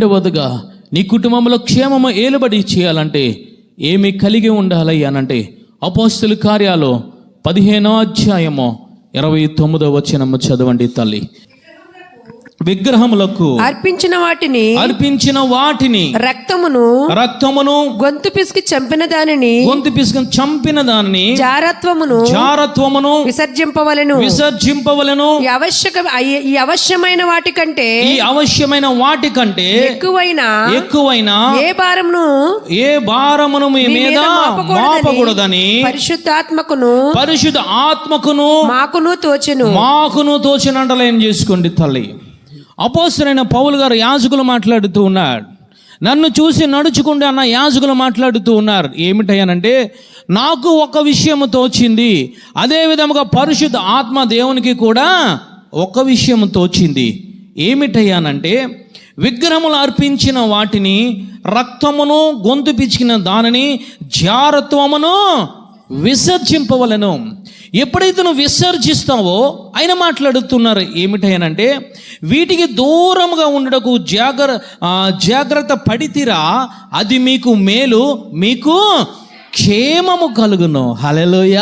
రెండవదిగా నీ కుటుంబంలో క్షేమము ఏలుబడి చేయాలంటే ఏమి కలిగి ఉండాలి అనంటే అపోస్తుల కార్యాలు పదిహేనో అధ్యాయము ఇరవై తొమ్మిదో వచనము చదవండి తల్లి. విగ్రహములకు అర్పించిన వాటిని అర్పించిన వాటిని రక్తమును రక్తమును గొంతు పిసికి చంపిన దానిని గొంతు పిసుకుని చంపిన దానిని జారత్వమును జారత్వమును విసర్జింపవలెను. విసర్జింపవలను. ఆవశ్యక అయ్యే- ఈ అవశ్యమైన వాటి కంటే ఈ అవశ్యమైన వాటి కంటే ఎక్కువైన ఎక్కువైన ఏ భారమును ఏ భారమును మీ మీద మోపకూడదని పరిశుద్ధాత్మకును పరిశుద్ధ ఆత్మకును మాకును తోచెను. మాకును తోచినట్లు చేసుకోండి తల్లి. అపోసరైన పౌలు గారు యాజకులు మాట్లాడుతూ ఉన్నాడు నన్ను చూసి నడుచుకుంటే అన్న యాజకులు మాట్లాడుతూ ఉన్నారు. ఏమిటయ్యానంటే నాకు ఒక విషయము తోచింది. అదేవిధముగా పరిశుద్ధ ఆత్మ దేవునికి కూడా ఒక విషయము తోచింది. ఏమిటయ్యానంటే విగ్రహములు అర్పించిన వాటిని రక్తమును గొంతు పిచ్చికిన దానిని జారత్వమును విసర్జింపవలను. ఎప్పుడైతే నువ్వు విసర్జిస్తావో ఆయన మాట్లాడుతున్నారు ఏమిటనంటే వీటికి దూరంగా ఉండటకు జాగ్ర జాగ్రత్త పడితిరా అది మీకు మేలు మీకు క్షేమము కలుగును. హలలోయ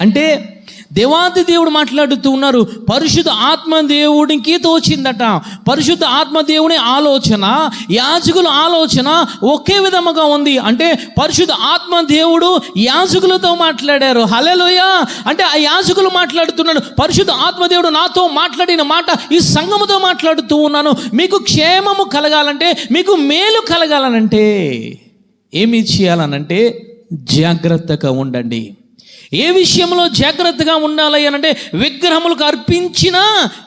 అంటే దేవాది దేవుడు మాట్లాడుతూ ఉన్నారు పరిశుద్ధ ఆత్మ దేవుడికి తోచిందట. పరిశుద్ధ ఆత్మ దేవుని ఆలోచన యాజకుల ఆలోచన ఒకే విధముగా ఉంది. అంటే పరిశుద్ధ ఆత్మ దేవుడు యాజకులతో మాట్లాడారు. హలెలోయ అంటే ఆ యాజకులు మాట్లాడుతున్నాడు పరిశుద్ధ ఆత్మదేవుడు నాతో మాట్లాడిన మాట ఈ సంఘముతో మాట్లాడుతూ ఉన్నాను. మీకు క్షేమము కలగాలంటే మీకు మేలు కలగాలనంటే ఏమి చేయాలనంటే జాగ్రత్తగా ఉండండి. ఏ విషయంలో జాగ్రత్తగా ఉండాలి అని అంటే విగ్రహములకు అర్పించిన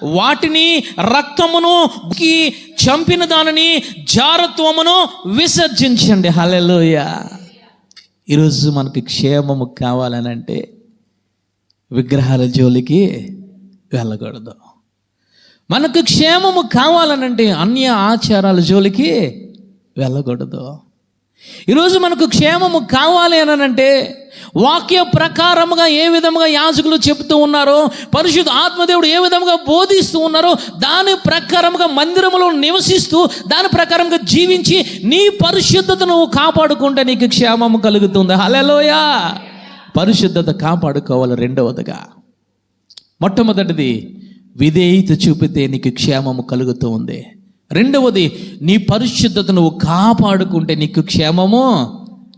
వాటిని రక్తమును కి చంపిన దానిని జారత్వమును విసర్జించండి. హలెలోయ ఈరోజు మనకి క్షేమము కావాలనంటే విగ్రహాల జోలికి వెళ్ళకూడదు. మనకు క్షేమము కావాలనంటే అన్య ఆచారాల జోలికి వెళ్ళకూడదు. ఈరోజు మనకు క్షేమము కావాలి అని అంటే వాక్య ప్రకారముగా ఏ విధముగా యాజకులు చెబుతూ ఉన్నారో పరిశుద్ధ ఆత్మదేవుడు ఏ విధముగా బోధిస్తూ ఉన్నారో దాని ప్రకారముగా మందిరములో నివసిస్తూ దాని ప్రకారంగా జీవించి నీ పరిశుద్ధతను నువ్వు కాపాడుకుంటే నీకు క్షేమము కలుగుతుంది? హలలోయా పరిశుద్ధత కాపాడుకోవాలి రెండవదిగా. మొట్టమొదటిది విధేయత చూపితే నీకు క్షేమము కలుగుతూ ఉంది. రెండవది నీ పరిశుద్ధత నువ్వు కాపాడుకుంటే నీకు క్షేమము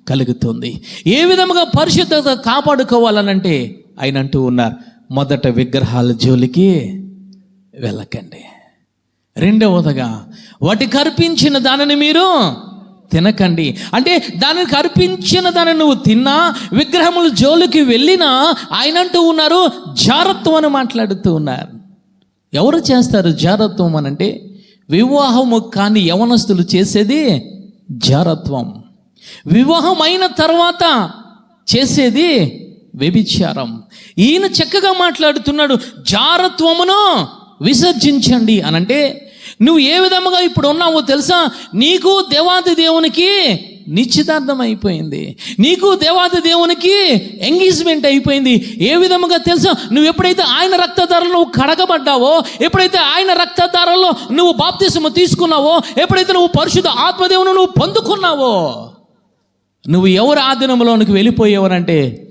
కలుగుతుంది. ఏ విధముగా పరిశుద్ధత కాపాడుకోవాలనంటే ఆయన అంటూ ఉన్నారు మొదట విగ్రహాల జోలికి వెళ్ళకండి. రెండవదిగా వాటికి అర్పించిన దానిని మీరు తినకండి. అంటే దానికి అర్పించిన దానిని నువ్వు తిన్నా విగ్రహముల జోలికి వెళ్ళినా ఆయన అంటూ ఉన్నారు జారత్వం అని మాట్లాడుతూ ఉన్నారు. ఎవరు చేస్తారు జారత్వం అని అంటే వివాహము కాని యవనస్తులు చేసేది జారత్వం. వివాహం అయిన తర్వాత చేసేది వ్యభిచారం. ఈయన చక్కగా మాట్లాడుతున్నాడు జారత్వమును విసర్జించండి అనంటే నువ్వు ఏ విధముగా ఇప్పుడు ఉన్నావో తెలుసా? నీకు దేవాది దేవునికి నిశ్చితార్థం అయిపోయింది నీకు దేవాది దేవునికి ఎంగేజ్మెంట్ అయిపోయింది. ఏ విధముగా తెలుసా? నువ్వు ఎప్పుడైతే ఆయన రక్తధారలో నువ్వు కడగబడ్డావో ఎప్పుడైతే ఆయన రక్తధారలో నువ్వు బాప్తిసము తీసుకున్నావో ఎప్పుడైతే నువ్వు పరిశుద్ధ ఆత్మదేవుని నువ్వు పొందుకున్నావో నువ్వు ఎవరు ఆధీనంలోనికి వెళ్ళిపోయావనంటే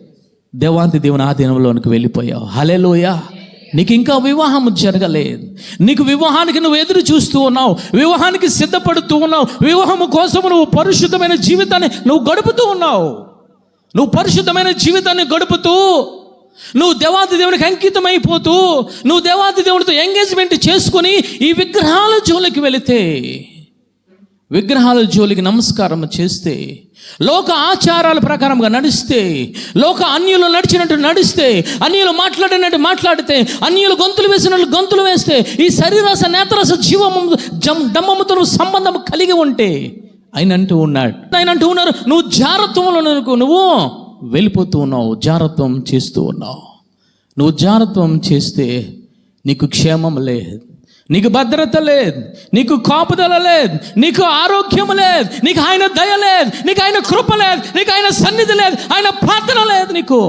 దేవాంతి దేవుని ఆధీనంలోనికి వెళ్ళిపోయావు. హలెలోయ నీకు ఇంకా వివాహం జరగలేదు. నీకు వివాహానికి నువ్వు ఎదురు చూస్తూ ఉన్నావు. వివాహానికి సిద్ధపడుతూ ఉన్నావు. వివాహము కోసం నువ్వు పరిశుద్ధమైన జీవితాన్ని నువ్వు గడుపుతూ ఉన్నావు. నువ్వు పరిశుద్ధమైన జీవితాన్ని గడుపుతూ నువ్వు దేవాది దేవునికి అంకితమైపోతూ నువ్వు దేవాది దేవుడితో ఎంగేజ్మెంట్ చేసుకుని ఈ విగ్రహాల జోలికి వెళితే విగ్రహాల జోలికి నమస్కారం చేస్తే లోక ఆచారాల ప్రకారంగా నడిస్తే లోక అన్యులు నడిచినట్టు నడిస్తే అన్యులు మాట్లాడినట్టు మాట్లాడితే అన్యులు గొంతులు వేసినట్లు గొంతులు వేస్తే ఈ శరీరస నేత్రస జీవము జం డమ్మముతో సంబంధం కలిగి ఉంటే ఆయన అంటూ ఉన్నాడు. ఆయన అంటూ ఉన్నారు నువ్వు జారత్వంలో నువ్వు వెళ్ళిపోతూ ఉన్నావు జారత్వం చేస్తూ ఉన్నావు. నువ్వు జారత్వం చేస్తే నీకు క్షేమం లేదు. నీకు భద్రత లేదు నీకు కాపుదల లేదు నీకు ఆరోగ్యం లేదు నీకు ఆయన దయ లేదు నీకు ఆయన కృప లేదు నీకు ఆయన సన్నిధి లేదు ఆయన ప్రార్థన లేదు నీకు.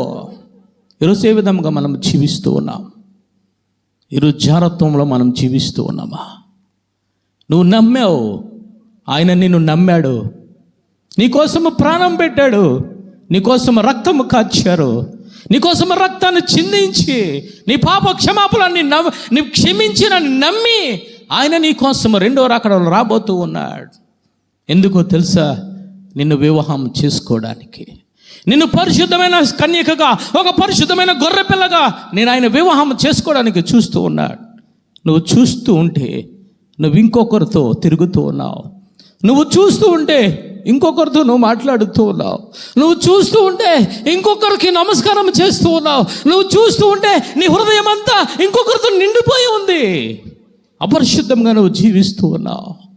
ఈరోజు ఏ విధంగా మనం జీవిస్తూ ఉన్నాం? ఈరోజు జారత్వంలో మనం జీవిస్తూ ఉన్నామా? నువ్వు నమ్మావు ఆయన నిన్ను నమ్మాడు నీకోసము ప్రాణం పెట్టాడు నీకోసం రక్తము కాచారు నీకోసం రక్తాన్ని చిందించి నీ పాప క్షమాపణని నవ్ నీ క్షమించిన నమ్మి ఆయన నీకోసం రెండో రాకడలో రాబోతూ ఉన్నాడు. ఎందుకో తెలుసా? నిన్ను వివాహం చేసుకోవడానికి. నిన్ను పరిశుద్ధమైన కన్యకగా ఒక పరిశుద్ధమైన గొర్రె పిల్లగా నేను ఆయన వివాహం చేసుకోవడానికి చూస్తూ ఉన్నాడు. నువ్వు చూస్తూ ఉంటే నువ్వు ఇంకొకరితో తిరుగుతూ ఉన్నావు. నువ్వు చూస్తూ ఉంటే ఇంకొకరితో నువ్వు మాట్లాడుతూ ఉన్నావు. నువ్వు చూస్తూ ఉంటే ఇంకొకరికి నమస్కారం చేస్తూ ఉన్నావు. నువ్వు చూస్తూ ఉంటే నీ హృదయం అంతా ఇంకొకరితో నిండిపోయి ఉంది. అపరిశుద్ధంగా నువ్వు జీవిస్తూ ఉన్నావు.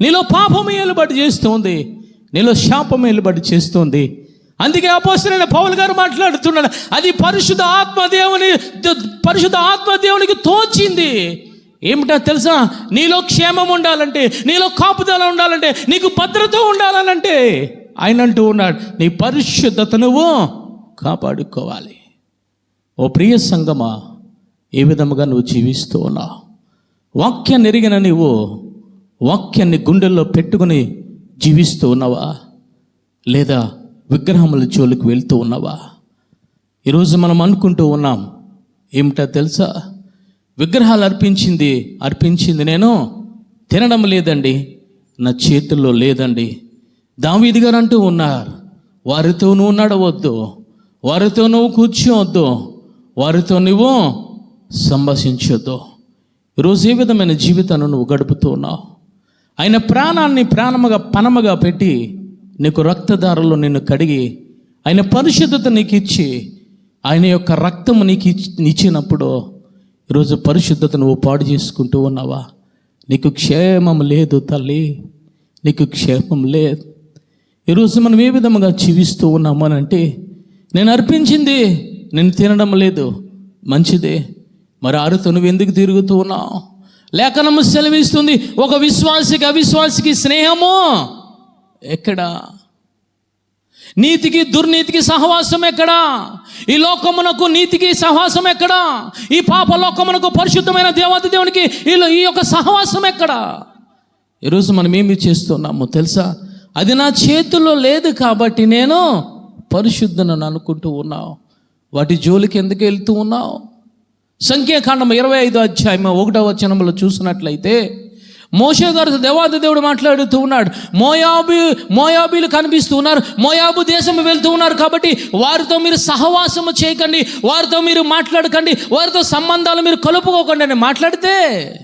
నీలో పాపం ఏలుబడి చేస్తుంది నీలో శాపం ఏలుబడి చేస్తుంది అందుకే అపోసరైన పౌల్ గారు మాట్లాడుతున్నాడు అది పరిశుద్ధ ఆత్మదేవుని పరిశుద్ధ ఆత్మదేవునికి తోచింది. ఏమిటా తెలుసా? నీలో క్షేమం ఉండాలంటే నీలో కాపుదల ఉండాలంటే నీకు భద్రత ఉండాలనంటే ఆయన అంటూ ఉన్నాడు నీ పరిశుద్ధత నువ్వు కాపాడుకోవాలి. ఓ ప్రియ సంగమా ఏ విధముగా నువ్వు జీవిస్తూ ఉన్నావు? వాక్యాన్ని ఎరిగిన నీవు వాక్యాన్ని గుండెల్లో పెట్టుకుని జీవిస్తూ ఉన్నావా? లేదా విగ్రహముల జోలికి వెళ్తూ ఉన్నావా? ఈరోజు మనం అనుకుంటూ ఉన్నాం ఏమిటా తెలుసా? విగ్రహాలు అర్పించింది అర్పించింది నేను. తినడం లేదండి నా చేతుల్లో లేదండి. దావీది గారు అంటూ ఉన్నారు వారితో నువ్వు నడవద్దు వారితో నువ్వు కూర్చోవద్దు వారితో నువ్వు సంభాషించొద్దు. ఈరోజు ఏ విధమైన జీవితాన్ని నువ్వు గడుపుతూ ఉన్నావు? ఆయన ప్రాణాన్ని ప్రాణముగా పనముగా పెట్టి నీకు రక్తదారులు నిన్ను కడిగి ఆయన పరిశుద్ధత నీకు ఇచ్చి ఆయన యొక్క రక్తము నీకు ఇచ్చి- ఇచ్చినప్పుడు ఈరోజు పరిశుద్ధత నువ్వు పాడు చేసుకుంటూ ఉన్నావా? నీకు క్షేమం లేదు తల్లి. నీకు క్షేమం లేదు. ఈరోజు మనం ఏ విధముగా జీవిస్తూ ఉన్నాము అని అంటే నేను అర్పించింది నేను తినడం లేదు మంచిదే. మరి ఆరుతో నువ్వు ఎందుకు తిరుగుతూ ఉన్నావు? లేఖనము సెలవిస్తుంది ఒక విశ్వాసికి అవిశ్వాసికి స్నేహము ఎక్కడా? నీతికి దుర్నీతికి సహవాసం ఎక్కడా? ఈ లోకమునకు నీతికి సహవాసం ఎక్కడా? ఈ పాప లోకమునకు పరిశుద్ధమైన దేవత దేవునికి ఈ ఈ యొక్క సహవాసం ఎక్కడా? ఈరోజు మనం ఏమి చేస్తున్నాము తెలుసా? అది నా చేతుల్లో లేదు కాబట్టి నేను పరిశుద్ధనని అనుకుంటూ ఉన్నావు. వాటి జోలికి ఎందుకు వెళ్తూ ఉన్నావు? సంఖ్యాకాండం ఇరవై ఐదు అధ్యాయం ఒకటో వచనంలో చూసినట్లయితే మోషే గారు దేవాది దేవుడు మాట్లాడుతూ ఉన్నాడు. మోయాబు మోయాబీలు కనిపిస్తూ ఉన్నారు. మోయాబు దేశం వెళ్తూ ఉన్నారు కాబట్టి వారితో మీరు సహవాసము చేయకండి. వారితో మీరు మాట్లాడకండి. వారితో సంబంధాలు మీరు కలుపుకోకండి అని మాట్లాడితే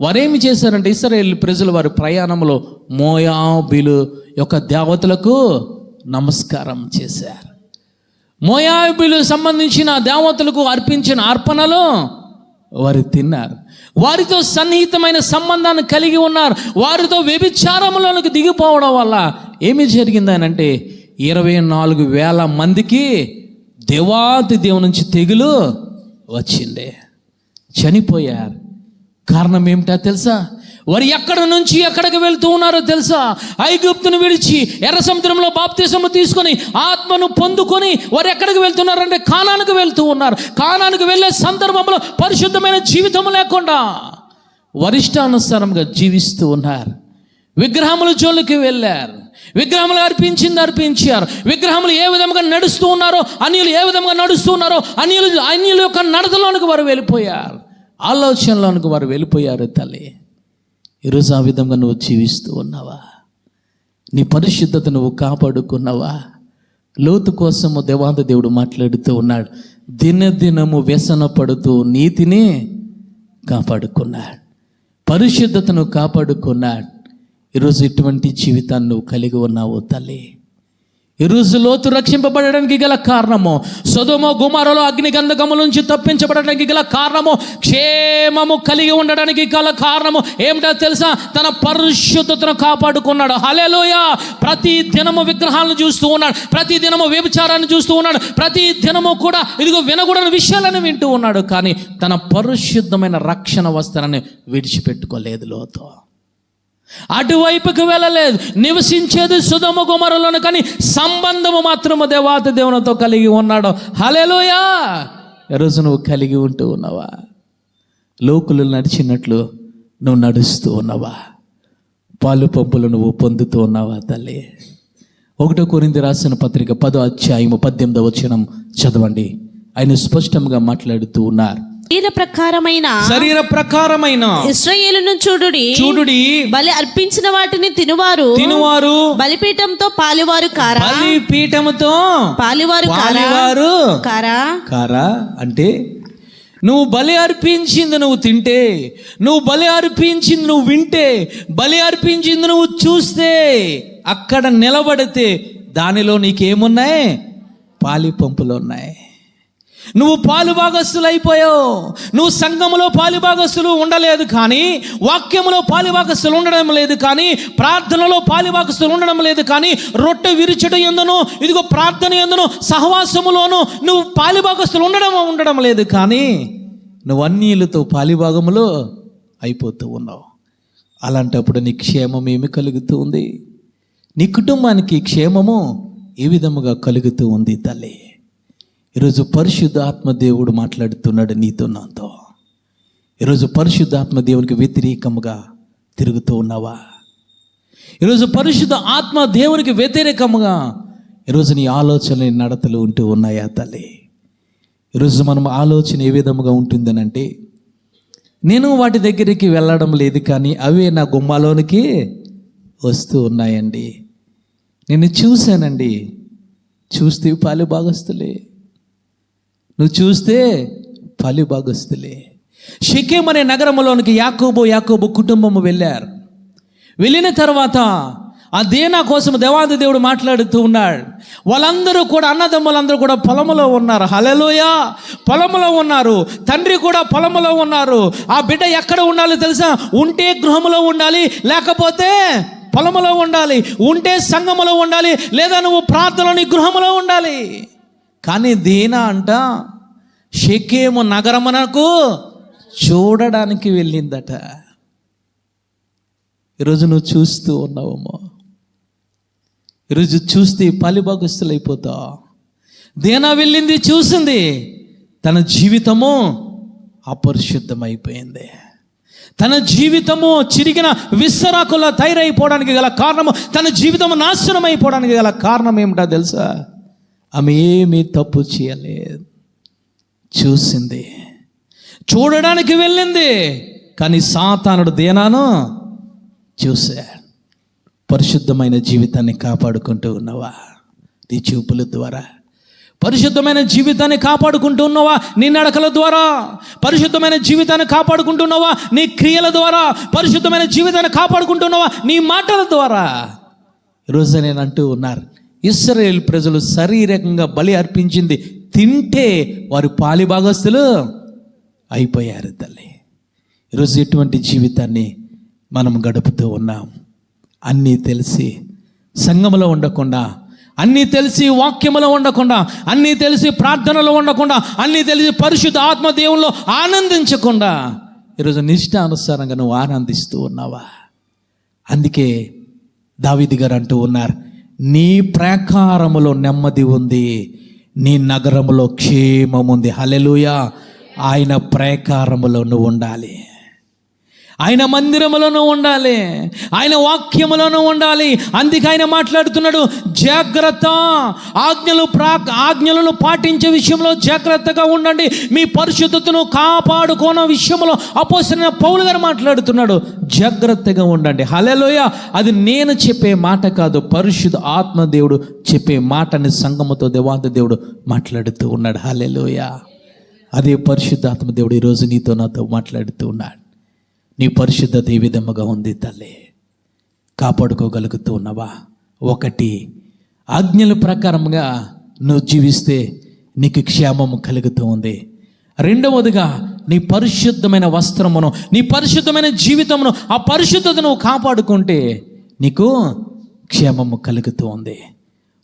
వారేమి చేశారంటే ఇస్రాయేల్ ప్రజలు వారి ప్రయాణంలో మోయాబీలు యొక్క దేవతలకు నమస్కారం చేశారు. మోయాబీలు సంబంధించిన దేవతలకు అర్పించిన అర్పణలు వారు తిన్నారు. వారితో సన్నిహితమైన సంబంధాన్ని కలిగి ఉన్నారు. వారితో వ్యభిచారంలోనికి దిగిపోవడం వల్ల ఏమి జరిగిందనంటే ఇరవై నాలుగు వేల మందికి దేవాతి దేవుని నుంచి తెగులు వచ్చింది. చనిపోయారు. కారణం ఏమిటా తెలుసా? వారు ఎక్కడ నుంచి ఎక్కడికి వెళ్తూ ఉన్నారో తెలుసా? ఐగుప్తును విడిచి ఎర్ర సముద్రంలో బాప్తీసము తీసుకొని ఆత్మను పొందుకొని వారు ఎక్కడికి వెళ్తున్నారంటే కానానికి వెళ్తూ ఉన్నారు. కానానికి వెళ్ళే సందర్భంలో పరిశుద్ధమైన జీవితం లేకుండా వరిష్టానుసారంగా జీవిస్తూ ఉన్నారు. విగ్రహముల జోలికి వెళ్ళారు. విగ్రహములు అర్పించింది అర్పించారు. విగ్రహములు ఏ విధంగా నడుస్తూ ఉన్నారో అన్యులు ఏ విధంగా నడుస్తూ ఉన్నారో అన్యులు అన్యుల యొక్క నడతలోనికి వారు వెళ్ళిపోయారు. ఆలోచనలోనికి వారు వెళ్ళిపోయారు తల్లి. ఈరోజు ఆ విధంగా నువ్వు జీవిస్తూ ఉన్నావా? నీ పరిశుద్ధత నువ్వు కాపాడుకున్నావా? లోతు కోసము దేవాంత దేవుడు మాట్లాడుతూ ఉన్నాడు. దినదినము వ్యసన పడుతూ నీతిని కాపాడుకున్నాడు. పరిశుద్ధతను కాపాడుకున్నాడు. ఈరోజు ఇటువంటి జీవితాన్ని నువ్వు కలిగి ఉన్నావు తల్లి. ఈరోజు లోతు రక్షింపబడడానికి గల కారణము. సొదమో గుమారలో అగ్నిగంధకముల నుంచి తప్పించబడడానికి గల కారణము. క్షేమము కలిగి ఉండడానికి గల కారణము. ఏమిటో తెలుసా? తన పరిశుద్ధతను కాపాడుకున్నాడు. హలేలోయ ప్రతి దినము విగ్రహాలను చూస్తూ ఉన్నాడు. ప్రతి దినము వ్యభిచారాన్ని చూస్తూ ఉన్నాడు. ప్రతి దినము కూడా ఇదిగో వినకూడని విషయాలను వింటూ ఉన్నాడు. కానీ తన పరిశుద్ధమైన రక్షణ వస్త్రాన్ని విడిచిపెట్టుకోలేదు లోతో. అటువైపుకు వెళ్ళలేదు. నివసించేది సుధమ కుమారులను కానీ సంబంధము మాత్రము దేవాత దేవునితో కలిగి ఉన్నాడు. హలేలోయా ఈరోజు నువ్వు కలిగి ఉంటూ ఉన్నావా? లోకులు నడిచినట్లు నువ్వు నడుస్తూ ఉన్నావా? పాలు పంపులు నువ్వు పొందుతూ ఉన్నావా తల్లి? ఒకటో కొరింది రాసిన పత్రిక పదో అధ్యాయము పద్దెనిమిదో వచనం చదవండి. ఆయన స్పష్టంగా మాట్లాడుతూ ఉన్నారు. శరీర ప్రకారమైన శరీర ప్రకారమైన ఇస్రాయేలును చూడుడి. చూడుడి. బలి అర్పించిన వాటిని తినువారు. తినువారు. బలిపీఠంతో పాలువారు కారా? బలి పీఠముతో పాలువారు కారా? పాలివారు కారా? కారా? అంటే నువ్వు బలి అర్పించింది నువ్వు తింటే నువ్వు బలి అర్పించింది నువ్వు వింటే బలి అర్పించింది నువ్వు చూస్తే అక్కడ నిలబడితే దానిలో నీకేమున్నాయి? పాలి పంపులు ఉన్నాయి. నువ్వు పాలు భాగస్తులు అయిపోయావు నువ్వు సంఘములో పాలు భాగస్తులు ఉండలేదు కానీ వాక్యములో పాలు భాగస్తులు ఉండడం లేదు కానీ ప్రార్థనలో పాలు భాగస్తులు ఉండడం లేదు కానీ రొట్టె విరుచుట ఎందును ఇదిగో ప్రార్థన ఎందును సహవాసములోను నువ్వు పాలు భాగస్తులు ఉండడం ఉండడం లేదు కానీ నువ్వు అన్నిలతో పాలిభాగములో అయిపోతూ ఉన్నావు. అలాంటప్పుడు నీ క్షేమం ఏమి కలుగుతూ ఉంది? నీ కుటుంబానికి క్షేమము ఏ విధముగా కలుగుతూ ఉంది తల్లి? ఈరోజు పరిశుద్ధాత్మ దేవుడు మాట్లాడుతున్నాడు నీతో నాతో. ఈరోజు పరిశుద్ధాత్మ దేవునికి వ్యతిరేకముగా తిరుగుతూ ఉన్నావా? ఈరోజు పరిశుద్ధ ఆత్మ దేవునికి వ్యతిరేకముగా ఈరోజు నీ ఆలోచన నడతలు ఉంటూ ఉన్నాయా తల్లి? ఈరోజు మనం ఆలోచన ఏ విధముగా ఉంటుందనంటే నేను వాటి దగ్గరికి వెళ్ళడం లేదు కానీ అవే నా గుమ్మాలోనికి వస్తూ ఉన్నాయండి. నేను చూశానండి. చూస్తే పాలు భాగస్తులే నువ్వు చూస్తే ఫలిభాగస్తులే. షికేం అనే నగరంలోనికి యాకోబు యాకోబు కుటుంబము వెళ్ళారు. వెళ్ళిన తర్వాత ఆ దేనా కోసం దేవాది దేవుడు మాట్లాడుతూ ఉన్నాడు. వాళ్ళందరూ కూడా అన్నదమ్ములందరూ కూడా పొలములో ఉన్నారు. హలలోయ పొలములో ఉన్నారు. తండ్రి కూడా పొలములో ఉన్నారు. ఆ బిడ్డ ఎక్కడ ఉండాలో తెలుసా? ఉంటే గృహములో ఉండాలి లేకపోతే పొలములో ఉండాలి. ఉంటే సంఘములో ఉండాలి లేదా నువ్వు ప్రార్థనలోని గృహములో ఉండాలి. కానీ దీన అంట షకేము నగరమునకు చూడడానికి వెళ్ళిందట. ఈరోజు నువ్వు చూస్తూ ఉన్నావమ్మా ఈరోజు చూస్తే పాలిభాగస్తులు అయిపోతావు దేనా వెళ్ళింది చూసింది. తన జీవితము అపరిశుద్ధమైపోయింది. తన జీవితము చిరిగిన విస్తరాకుల తయారైపోవడానికి గల కారణము తన జీవితము నాశనం అయిపోవడానికి గల కారణం ఏమిటో తెలుసా? ఆమె ఏమీ తప్పు చేయలేదు. చూసింది. చూడడానికి వెళ్ళింది. కానీ సాతానుడు దేనాను చూశాడు. పరిశుద్ధమైన జీవితాన్ని కాపాడుకుంటూ ఉన్నావా? నీ చూపుల ద్వారా. పరిశుద్ధమైన జీవితాన్ని కాపాడుకుంటూ ఉన్నావా? నీ నడకల ద్వారా. పరిశుద్ధమైన జీవితాన్ని కాపాడుకుంటున్నావా నీ క్రియల ద్వారా. పరిశుద్ధమైన జీవితాన్ని కాపాడుకుంటున్నావా నీ మాటల ద్వారా. ఈరోజు నేను అంటూ ఉన్నారు. ఇస్రాయేల్ ప్రజలు శారీరకంగా బలి అర్పించింది తింటే వారు పాలిభాగస్తులు అయిపోయారు తల్లి. ఈరోజు ఎటువంటి జీవితాన్ని మనం గడుపుతూ ఉన్నాం? అన్నీ తెలిసి సంగములో ఉండకుండా అన్నీ తెలిసి వాక్యములో ఉండకుండా అన్నీ తెలిసి ప్రార్థనలో ఉండకుండా అన్నీ తెలిసి పరిశుద్ధ ఆత్మ దేవుల్లో ఆనందించకుండా ఈరోజు నిష్టానుసారంగా నువ్వు ఆనందిస్తూ ఉన్నావా? అందుకే దావిది గారు అంటూ ఉన్నారు నీ ప్రాకారములో నెమ్మది ఉంది నీ నగరములో క్షేమం ఉంది ఆయన ప్రాకారములో నువ్వు ఉండాలి. ఆయన మందిరములోనూ ఉండాలి. ఆయన వాక్యములోనూ ఉండాలి. అందుకే ఆయన మాట్లాడుతున్నాడు జాగ్రత్త. ఆజ్ఞలు ప్రా ఆజ్ఞలను పాటించే విషయంలో జాగ్రత్తగా ఉండండి. మీ పరిశుద్ధతను కాపాడుకోన విషయంలో అపోసిన పౌలు గారు మాట్లాడుతున్నాడు జాగ్రత్తగా ఉండండి. హలెలోయ అది నేను చెప్పే మాట కాదు పరిశుద్ధ ఆత్మ దేవుడు చెప్పే మాటని సంగమతో దేవాంత దేవుడు మాట్లాడుతూ ఉన్నాడు. హలెలోయ అదే పరిశుద్ధాత్మ దేవుడు ఈరోజు నీతో నాతో మాట్లాడుతూ ఉన్నాడు. నీ పరిశుద్ధత ఏ విధముగా ఉంది తల్లి. కాపాడుకోగలుగుతూ ఉన్నావా ఒకటి ఆజ్ఞల ప్రకారంగా నువ్వు జీవిస్తే నీకు క్షేమము కలుగుతూ ఉంది. రెండవదిగా నీ పరిశుద్ధమైన వస్త్రమును నీ పరిశుద్ధమైన జీవితమును ఆ పరిశుద్ధత నువ్వు కాపాడుకుంటే నీకు క్షేమము కలుగుతూ ఉంది.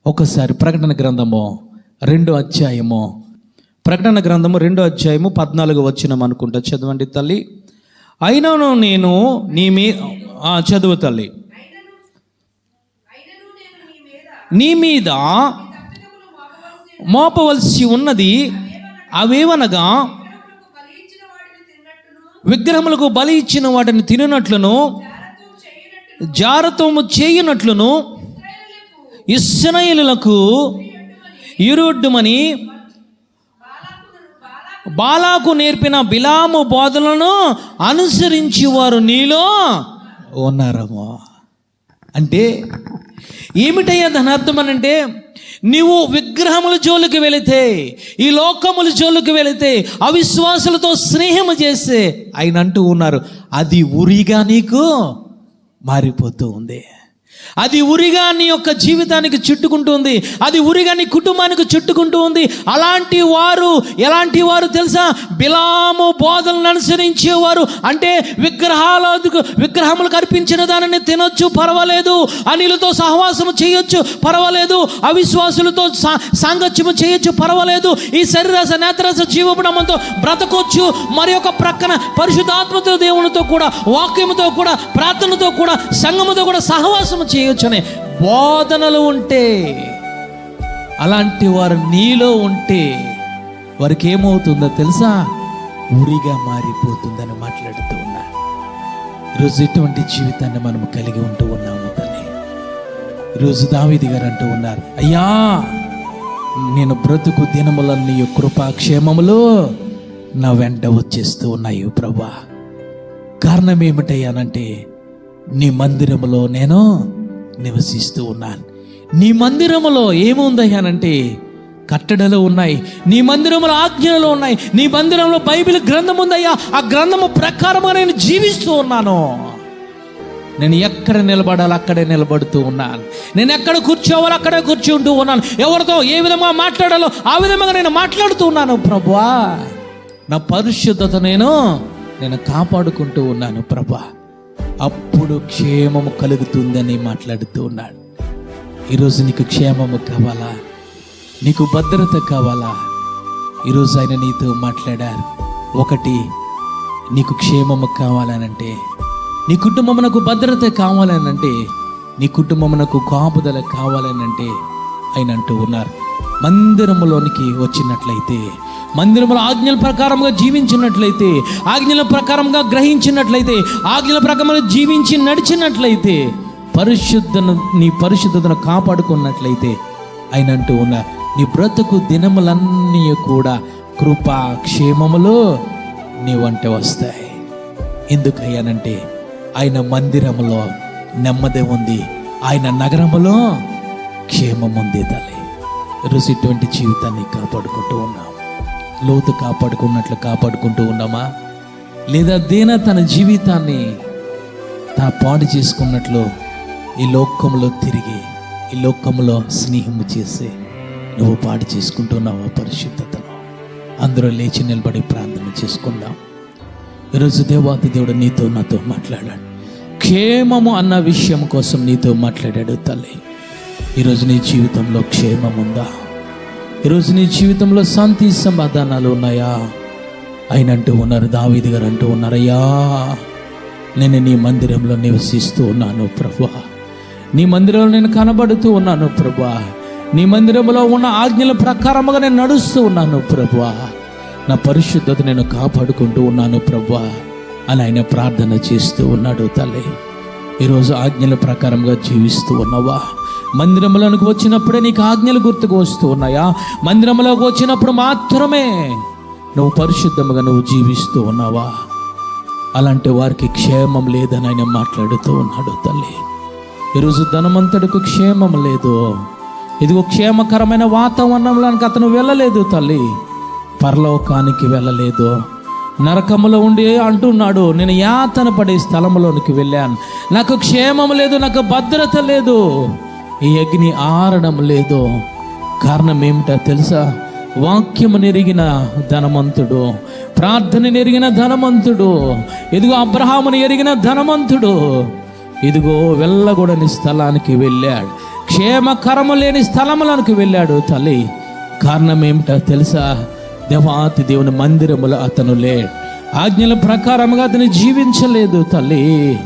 ఒకసారి ప్రకటన గ్రంథము రెండో అధ్యాయము. ప్రకటన గ్రంథము రెండో అధ్యాయము పద్నాలుగు వచ్చినాం అనుకుంటా చదవండి తల్లి. అయినను నేను నీ మీ చదువు తల్లి. నీ మీద మోపవలసి ఉన్నది అవేవనగా విగ్రహములకు బలి ఇచ్చిన వాటిని తిననట్లును జారత్వము చేయనట్లును ఇస్రాయేలులకు ఇరుడ్డుమని బాలాకు నేర్పిన బిలాము బోధలను అనుసరించి వారు నీలో ఉన్నారమ్మా. అంటే ఏమిటయ్యా దాని అర్థం అని అంటే నీవు విగ్రహముల జోలికి వెళితే ఈ లోకముల జోలికి వెళితే అవిశ్వాసులతో స్నేహము చేస్తే ఆయన అంటూ ఉన్నారు అది ఉరిగా నీకు మారిపోతూ ఉంది. అది ఉరిగా నీ యొక్క జీవితానికి చుట్టుకుంటుంది. అది ఉరిగా నీ కుటుంబానికి చుట్టుకుంటూ ఉంది అలాంటి వారు ఎలాంటి వారు తెలుసా? బిలాము బోధనలు అనుసరించేవారు. అంటే విగ్రహాల విగ్రహములకు అర్పించిన దానిని తినొచ్చు పర్వాలేదు. అనిలతో సహవాసము చేయొచ్చు పర్వాలేదు. అవిశ్వాసులతో సా సాంగత్యము చేయొచ్చు పర్వాలేదు. ఈ శరీరస నేత్రస జీవపడమంతో బ్రతకొచ్చు. మరి ఒక ప్రక్కన పరిశుద్ధాత్మతో దేవునితో కూడా వాక్యముతో కూడా ప్రార్థనతో కూడా సంగముతో కూడా సహవాసము చేయొచ్చు అనే బోధనలు ఉంటే అలాంటి వారు నీలో ఉంటే వారికి ఏమవుతుందో తెలుసా? ఉరిగా మారిపోతుందని మాట్లాడుతూ ఉన్నా ఈరోజు ఎటువంటి జీవితాన్ని మనం కలిగి ఉంటూ ఉన్నాము తల్లి ఈరోజు దావిది గారు అంటూ ఉన్నారు అయ్యా నేను బ్రతుకు దినములన్నీ కృపాక్షేమములు నా వెంట వచ్చేస్తూ ఉన్నాయి ప్రభా. కారణం ఏమిటయ్యానంటే నీ మందిరములో నేను నివసిస్తూ ఉన్నాను. నీ మందిరములో ఏముందయ్యానంటే కట్టడలు ఉన్నాయి. నీ మందిరంలో ఆజ్ఞలు ఉన్నాయి. నీ మందిరంలో బైబిల్ గ్రంథం ఉందయ్యా. ఆ గ్రంథము ప్రకారంగా నేను జీవిస్తూ ఉన్నాను. నేను ఎక్కడ నిలబడాలి అక్కడే నిలబడుతూ ఉన్నాను. నేను ఎక్కడ కూర్చోవాలో అక్కడే కూర్చుంటూ ఉన్నాను. ఎవరితో ఏ విధంగా మాట్లాడాలో ఆ విధంగా నేను మాట్లాడుతూ ఉన్నాను ప్రభా. నా పరిశుద్ధత నేను నేను కాపాడుకుంటూ ఉన్నాను ప్రభా. అప్పుడు క్షేమము కలుగుతుందని మాట్లాడుతూ ఉన్నాడు. ఈరోజు నీకు క్షేమము కావాలా? నీకు భద్రత కావాలా? ఈరోజు ఆయన నీతో మాట్లాడారు. ఒకటి నీకు క్షేమము కావాలనంటే నీ కుటుంబమునకు భద్రత కావాలనంటే నీ కుటుంబమునకు కాపుదల కావాలనంటే ఆయన అంటూ ఉన్నారు. మందిరములోనికి వచ్చినట్లయితే మందిరములో ఆజ్ఞల ప్రకారంగా జీవించినట్లయితే ఆజ్ఞల ప్రకారంగా గ్రహించినట్లయితే ఆజ్ఞల ప్రకారంగా జీవించి నడిచినట్లయితే పరిశుద్ధను నీ పరిశుద్ధతను కాపాడుకున్నట్లయితే ఆయన అంటూ ఉన్న నీ బ్రతుకు దినములన్నీ కూడా కృపా క్షేమములు నీ వంట వస్తాయి. ఎందుకయ్యానంటే ఆయన మందిరములో నెమ్మది ఉంది. ఆయన నగరములో క్షేమం ఉంది తల్లి. ఈరోజు ఇటువంటి జీవితాన్ని కాపాడుకుంటూ ఉన్నాం లోతు కాపాడుకున్నట్లు కాపాడుకుంటూ ఉన్నామా? లేదా దేన తన జీవితాన్ని తా పాడు చేసుకున్నట్లు ఈ లోకంలో తిరిగి ఈ లోకంలో స్నేహము చేసి నువ్వు పాడు చేసుకుంటున్నావా పరిశుద్ధతను? అందరూ లేచి నిలబడి ప్రార్థన చేసుకుందాం. ఈరోజు దేవాతి దేవుడు నీతో నాతో మాట్లాడాడు. క్షేమము అన్న విషయం కోసం నీతో మాట్లాడాడు తల్లి. ఈరోజు నీ జీవితంలో క్షేమం ఉందా ఈరోజు నీ జీవితంలో శాంతి సమాధానాలు ఉన్నాయా? ఆయన అంటూ ఉన్నారు దావీది గారు అంటూ ఉన్నారయ్యా. నేను నీ మందిరంలో నివసిస్తూ ఉన్నాను ప్రభా నీ మందిరంలో నేను కనబడుతూ ఉన్నాను ప్రభా నీ మందిరంలో ఉన్న ఆజ్ఞల ప్రకారముగా నేను నడుస్తూ ఉన్నాను ప్రభా నా పరిశుద్ధత నేను కాపాడుకుంటూ ఉన్నాను ప్రభా అని ఆయన ప్రార్థన చేస్తూ ఉన్నాడు తల్లి. ఈరోజు ఆజ్ఞల ప్రకారంగా జీవిస్తూ ఉన్నావా? మందిరంలోనికి వచ్చినప్పుడే నీకు ఆజ్ఞలు గుర్తుకు వస్తూ ఉన్నాయా? మందిరంలోకి వచ్చినప్పుడు మాత్రమే నువ్వు పరిశుద్ధముగా నువ్వు జీవిస్తూ ఉన్నావా? అలాంటి వారికి క్షేమం లేదని ఆయన మాట్లాడుతూ ఉన్నాడు తల్లి. ఈరోజు ధనవంతుడికి క్షేమం లేదు. ఇదిగో క్షేమకరమైన వాతావరణంలోనికి అతను వెళ్ళలేదు తల్లి. పరలోకానికి వెళ్ళలేదు. నరకములో ఉండి అంటున్నాడు నేను యాతన పడే స్థలంలోనికి వెళ్ళాను. నాకు క్షేమం లేదు నాకు భద్రత లేదు. ఈ అగ్ని ఆరడం లేదు. కారణం ఏమిటో తెలుసా? వాక్యము నెరిగిన ధనవంతుడు ప్రార్థన నెరిగిన ధనవంతుడు ఇదిగో అబ్రహామును ఎరిగిన ధనవంతుడు ఇదిగో వెళ్ళగూడని స్థలానికి వెళ్ళాడు. క్షేమకరము లేని స్థలములకు వెళ్ళాడు తల్లి. కారణం ఏమిటో తెలుసా? దేవాతి దేవుని మందిరములో అతను లేడు. ఆజ్ఞల ప్రకారముగా అతను జీవించలేదు తల్లి.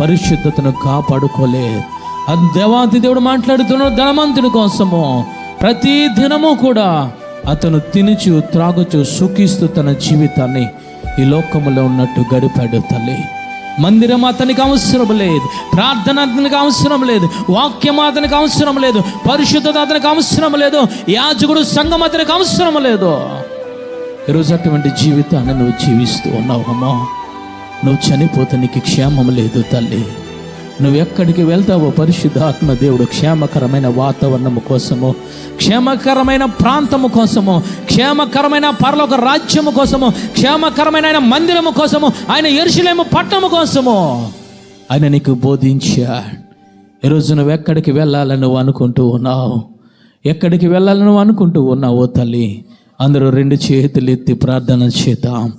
పరిశుద్ధతను కాపాడుకోలేదు. దేవాతి దేవుడు మాట్లాడుతున్నాడు ధనవంతుడి కోసము ప్రతి దినము కూడా అతను తినుచు త్రాగుచు సుఖిస్తూ తన జీవితాన్ని ఈ లోకములో ఉన్నట్టు గడిపాడు తల్లి. మందిరం అతనికి అవసరం లేదు ప్రార్థన అతనికి అవసరం లేదు వాక్యం అతనికి అవసరం లేదు పరిశుద్ధత అతనికి అవసరం లేదు యాజకుడు సంఘం అతనికి అవసరం లేదు. ఈరోజు అటువంటి జీవితాన్ని నువ్వు జీవిస్తూ ఉన్నావు అమ్మా. నువ్వు చనిపోతే నీకు క్షేమం లేదు తల్లి. నువ్వు ఎక్కడికి వెళ్తావో పరిశుద్ధాత్మ దేవుడు క్షేమకరమైన వాతావరణము కోసము క్షేమకరమైన ప్రాంతము కోసము క్షేమకరమైన పరలోక రాజ్యము కోసము క్షేమకరమైన ఆయన మందిరము కోసము ఆయన ఎరుసలేము పట్టణము కోసము. ఆయన నీకు బోధించా ఈరోజు నువ్వు ఎక్కడికి వెళ్ళాలని నువ్వు అనుకుంటూ ఉన్నావు? ఎక్కడికి వెళ్ళాలని నువ్వు అనుకుంటూ ఉన్నావు తల్లి? అందరూ రెండు చేతులు ఎత్తి ప్రార్థన చేద్దాం.